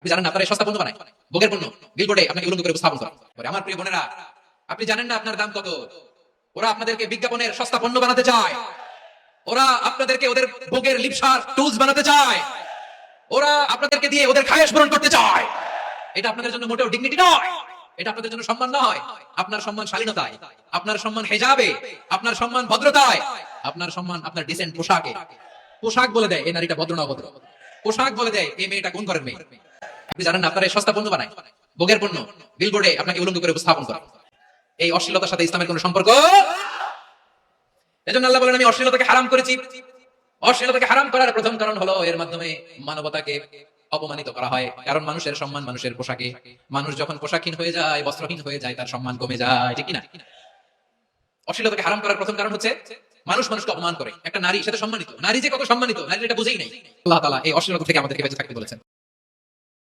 আপনি জানেন না সস্তা পণ্য বানায়। পণ্য আপনাকে উলঙ্গ করে উপস্থাপন আমার প্রিয় বোনেরা, আপনি জানেন না আপনার দাম কত? ওরা আপনাদেরকে বিজ্ঞাপনের সস্তা পণ্য বানাতে চায়। ওরা আপনাদেরকে ওদের লিপসার টুলস বানাতে চায়। ওরা আপনাদেরকে দিয়ে ওদের পূরণ করতে চায়। এটা আপনাদের জন্য মোটেও ডিগনিটি নয়। এটা আপনাদের জন্য সম্মান নয়। আপনার সম্মান শালীনতায়, আপনার সম্মান হেজাবে, আপনার সম্মান ভদ্রতায়, আপনার সম্মান আপনার ডিসেন্ট পোশাকে। পোশাক বলে দেয়, এই নারীটা ভদ্র না পোশাক বলে দেয়, এই মেয়েটা কোন করেন মেয়ে। আপনি জানেন না, আপনারা সস্তা পণ্য বানায় ভোগের পণ্য বিলবোর্ডে আপনাকে উলঙ্গ করে উপস্থাপন করে। এই অশ্লীলতার সাথে ইসলামের কোনো সম্পর্ক? এজন্য আল্লাহ বলেন, আমি অশ্লীলতাকে হারাম করেছি। অশ্লীলতাকে হারাম করার প্রথম কারণ হলো এর মাধ্যমে মানবতাকে অপমানিত করা হয়। কারণ মানুষের সম্মান মানুষের পোশাকে। মানুষ যখন পোশাকহীন হয়ে যায়, বস্ত্রহীন হয়ে যায়, তার সম্মান কমে যায়, ঠিক কিনা অশ্লীলতাকে হারাম করার প্রথম কারণ হচ্ছে, মানুষ মানুষকে অপমান করে। একটা নারী সেটা সম্মানিত। নারী যে কত সম্মানিত নারী এটা বুঝেই নাই। আল্লাহ তাআলা এই অশ্লীলতা থেকে আমাদেরকে বেঁচে থাকতে বলেছেন।